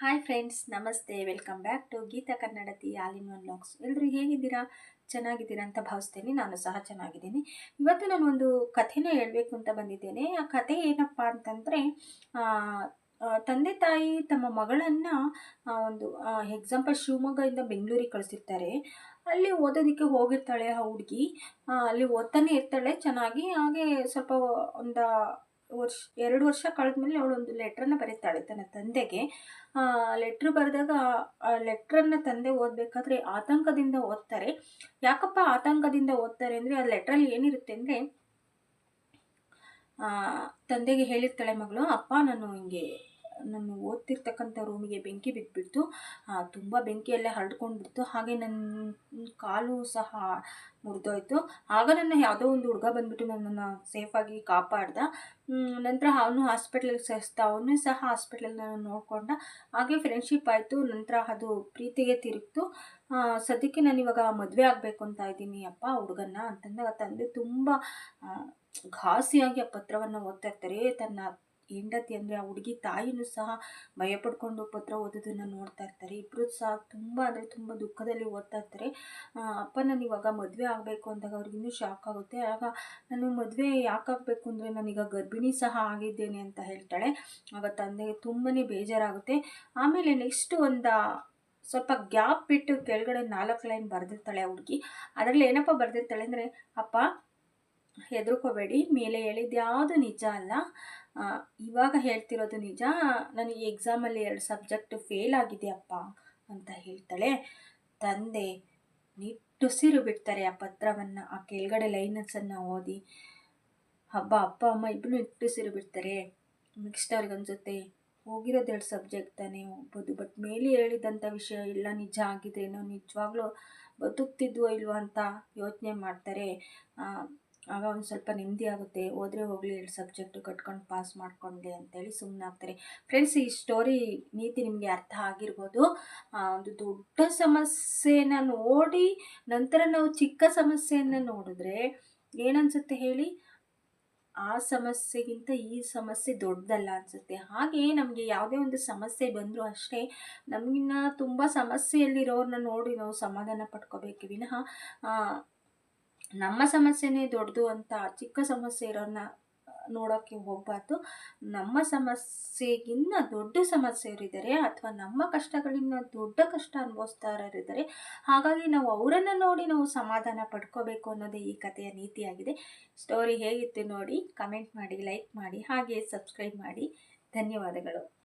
Hi friends ನಮಸ್ತೆ. Welcome back to Geeta Kannadathi all in one vlogs ಎಲ್ಲರೂ ಹೇಗಿದ್ದೀರಾ? ಚೆನ್ನಾಗಿದ್ದೀರಾ ಅಂತ ಭಾವಿಸ್ತೇನೆ. ನಾನು ಸಹ ಚೆನ್ನಾಗಿದ್ದೀನಿ. ಇವತ್ತು ನಾನು ಒಂದು ಕಥೆನ ಹೇಳಬೇಕು ಅಂತ ಬಂದಿದ್ದೇನೆ. ಆ ಕಥೆ ಏನಪ್ಪ ಅಂತಂದರೆ ತಂದೆ ತಾಯಿ ತಮ್ಮ ಮಗಳನ್ನು ಒಂದು ಎಕ್ಸಾಂಪಲ್ ಶಿವಮೊಗ್ಗದಿಂದ ಬೆಂಗಳೂರಿಗೆ ಕಳಿಸಿರ್ತಾರೆ. ಅಲ್ಲಿ ಓದೋದಕ್ಕೆ ಹೋಗಿರ್ತಾಳೆ ಆ ಹುಡುಗಿ. ಅಲ್ಲಿ ಓದ್ತಾನೆ ಇರ್ತಾಳೆ ಚೆನ್ನಾಗಿ. ಹಾಗೆ ಸ್ವಲ್ಪ ಒಂದು ವರ್ಷ, ಎರಡು ವರ್ಷ ಕಳೆದ್ಮೇಲೆ ಅವಳು ಒಂದು ಲೆಟ್ರನ್ನ ಬರೀತಾಳೆ ತನ್ನ ತಂದೆಗೆ. ಲೆಟ್ರ್ ಬರೆದಾಗ ಆ ಲೆಟ್ರನ್ನು ತಂದೆ ಓದಬೇಕಾದ್ರೆ ಆತಂಕದಿಂದ ಓದ್ತಾರೆ. ಯಾಕಪ್ಪ ಆತಂಕದಿಂದ ಓದ್ತಾರೆ ಅಂದರೆ ಆ ಲೆಟ್ರಲ್ಲಿ ಏನಿರುತ್ತೆ ಅಂದರೆ ತಂದೆಗೆ ಹೇಳಿರ್ತಾಳೆ ಮಗಳು, ಅಪ್ಪ, ನಾನು ಹಿಂಗೆ ನಾನು ಓದ್ತಿರ್ತಕ್ಕಂಥ ರೂಮಿಗೆ ಬೆಂಕಿ ಬಿದ್ದುಬಿಡ್ತು ತುಂಬ ಬೆಂಕಿಯಲ್ಲೇ ಹರಡ್ಕೊಂಡ್ಬಿಡ್ತು. ಹಾಗೆ ನನ್ನ ಕಾಲು ಸಹ ಮುರಿದೋಯ್ತು. ಆಗ ನನ್ನ ಯಾವುದೋ ಒಂದು ಹುಡುಗ ಬಂದ್ಬಿಟ್ಟು ನನ್ನನ್ನು ಸೇಫಾಗಿ ಕಾಪಾಡ್ದ. ನಂತರ ಅವನು ಹಾಸ್ಪಿಟ್ಲಿಗೆ ಸೇರಿಸ್ದ. ಅವನು ಸಹ ಹಾಸ್ಪಿಟ್ಲಲ್ಲಿ ನಾನು ನೋಡ್ಕೊಂಡ. ಹಾಗೆ ಫ್ರೆಂಡ್ಶಿಪ್ ಆಯಿತು. ನಂತರ ಅದು ಪ್ರೀತಿಗೆ ತಿರುಗ್ತು. ಸದ್ಯಕ್ಕೆ ನಾನು ಇವಾಗ ಮದುವೆ ಆಗಬೇಕು ಅಂತ ಇದ್ದೀನಿ. ಅಪ್ಪ, ಹುಡುಗನ್ನ ಅಂತಂದಾಗ ತಂದೆ ತುಂಬ ಘಾಸಿಯಾಗಿ ಆ ಪತ್ರವನ್ನು ಓದ್ತಾ ಇರ್ತಾರೆ. ತನ್ನ ಹೆಂಡತಿ ಅಂದರೆ ಆ ಹುಡುಗಿ ತಾಯಿನೂ ಸಹ ಭಯಪಡ್ಕೊಂಡು ಪತ್ರ ಓದೋದನ್ನು ನೋಡ್ತಾ ಇರ್ತಾರೆ. ಇಬ್ಬರು ಸಹ ತುಂಬ ಅಂದರೆ ತುಂಬ ದುಃಖದಲ್ಲಿ ಓದ್ತಾ ಇರ್ತಾರೆ. ಅಪ್ಪ ನಾನು ಇವಾಗ ಮದುವೆ ಆಗಬೇಕು ಅಂದಾಗ ಅವ್ರಿಗೆ ಇನ್ನೂ ಶಾಕ್ ಆಗುತ್ತೆ. ಆಗ ನಾನು ಮದುವೆ ಯಾಕಾಗಬೇಕು ಅಂದರೆ ನಾನೀಗ ಗರ್ಭಿಣಿ ಸಹ ಆಗಿದ್ದೇನೆ ಅಂತ ಹೇಳ್ತಾಳೆ. ಆಗ ತಂದೆಗೆ ತುಂಬಾ ಬೇಜಾರಾಗುತ್ತೆ. ಆಮೇಲೆ ನೆಕ್ಸ್ಟ್ ಒಂದು ಸ್ವಲ್ಪ ಗ್ಯಾಪ್ ಬಿಟ್ಟು ಕೆಳಗಡೆ ನಾಲ್ಕು ಲೈನ್ ಬರೆದಿರ್ತಾಳೆ ಆ ಹುಡುಗಿ. ಅದರಲ್ಲಿ ಏನಪ್ಪ ಬರೆದಿರ್ತಾಳೆ ಅಂದರೆ, ಅಪ್ಪ, ಹೆದರ್ಕೋಬೇಡಿ. ಮೇಲೆ ಹೇಳಿದ್ಯಾವುದು ನಿಜ ಅಲ್ಲ. ಇವಾಗ ಹೇಳ್ತಿರೋದು ನಿಜ. ನನಗೆ ಎಕ್ಸಾಮಲ್ಲಿ ಎರಡು ಸಬ್ಜೆಕ್ಟ್ ಫೇಲ್ ಆಗಿದೆ ಅಪ್ಪ ಅಂತ ಹೇಳ್ತಾಳೆ. ತಂದೆ ನಿಟ್ಟುಸಿರು ಬಿಡ್ತಾರೆ ಆ ಪತ್ರವನ್ನು, ಆ ಕೆಳಗಡೆ ಲೈನಸನ್ನು ಓದಿ. ಹಬ್ಬ, ಅಪ್ಪ, ಅಮ್ಮ ಇಬ್ಬರು ನಿಟ್ಟುಸಿರು ಬಿಡ್ತಾರೆ. ನೆಕ್ಸ್ಟ್ ಅವ್ರಿಗೆ ಹೋಗಿರೋದು ಎರಡು ಸಬ್ಜೆಕ್ಟ್ ತಾನೇ ಹೋಗ್ಬೋದು ಬಟ್ ಮೇಲೆ ಹೇಳಿದಂಥ ವಿಷಯ ಎಲ್ಲ ನಿಜ ಆಗಿದ್ರೇನೋ ನಿಜವಾಗ್ಲೂ ಬದುಕ್ತಿದ್ವೋ ಇಲ್ವೋ ಅಂತ ಯೋಚನೆ ಮಾಡ್ತಾರೆ. ಆಗ ಒಂದು ಸ್ವಲ್ಪ ನೆಮ್ಮದಿ ಆಗುತ್ತೆ. ಹೋದರೆ ಹೋಗಲಿ, ಎರಡು ಸಬ್ಜೆಕ್ಟು ಕಟ್ಕೊಂಡು ಪಾಸ್ ಮಾಡ್ಕೊಂಡೆ ಅಂತೇಳಿ ಸುಮ್ಮನೆ ಆಗ್ತಾರೆ. ಫ್ರೆಂಡ್ಸ್ ಈ ಸ್ಟೋರಿ ನೀತಿ ನಿಮಗೆ ಅರ್ಥ ಆಗಿರ್ಬೋದು. ಒಂದು ದೊಡ್ಡ ಸಮಸ್ಯೆನ ನೋಡಿ ನಂತರ ನಾವು ಚಿಕ್ಕ ಸಮಸ್ಯೆಯನ್ನು ನೋಡಿದ್ರೆ ಏನನ್ಸುತ್ತೆ ಹೇಳಿ? ಆ ಸಮಸ್ಯೆಗಿಂತ ಈ ಸಮಸ್ಯೆ ದೊಡ್ಡದಲ್ಲ ಅನಿಸುತ್ತೆ. ಹಾಗೆ ನಮಗೆ ಯಾವುದೇ ಒಂದು ಸಮಸ್ಯೆ ಬಂದರೂ ಅಷ್ಟೇ ನಮಗಿನ್ನ ತುಂಬ ಸಮಸ್ಯೆಯಲ್ಲಿರೋರನ್ನ ನೋಡಿ ನಾವು ಸಮಾಧಾನ ಪಡ್ಕೋಬೇಕು ವಿನಃ ನಮ್ಮ ಸಮಸ್ಯೆನೇ ದೊಡ್ಡದು ಅಂತ ಚಿಕ್ಕ ಸಮಸ್ಯೆ ಇರೋನ್ನ ನೋಡೋಕ್ಕೆ ಹೋಗಬಾರ್ದು. ನಮ್ಮ ಸಮಸ್ಯೆಗಿನ್ನ ದೊಡ್ಡ ಸಮಸ್ಯೆಯವರಿದ್ದಾರೆ ಅಥವಾ ನಮ್ಮ ಕಷ್ಟಗಳಿಂದ ದೊಡ್ಡ ಕಷ್ಟ ಅನುಭವಿಸ್ತಾ ಇರೋರಿದ್ದಾರೆ ಹಾಗಾಗಿ ನಾವು ಅವರನ್ನು ನೋಡಿ ನಾವು ಸಮಾಧಾನ ಪಡ್ಕೋಬೇಕು ಅನ್ನೋದೇ ಈ ಕಥೆಯ ನೀತಿಯಾಗಿದೆ. ಸ್ಟೋರಿ ಹೇಗಿತ್ತು ನೋಡಿ, ಕಮೆಂಟ್ ಮಾಡಿ, ಲೈಕ್ ಮಾಡಿ ಹಾಗೆ ಸಬ್ಸ್ಕ್ರೈಬ್ ಮಾಡಿ. ಧನ್ಯವಾದಗಳು.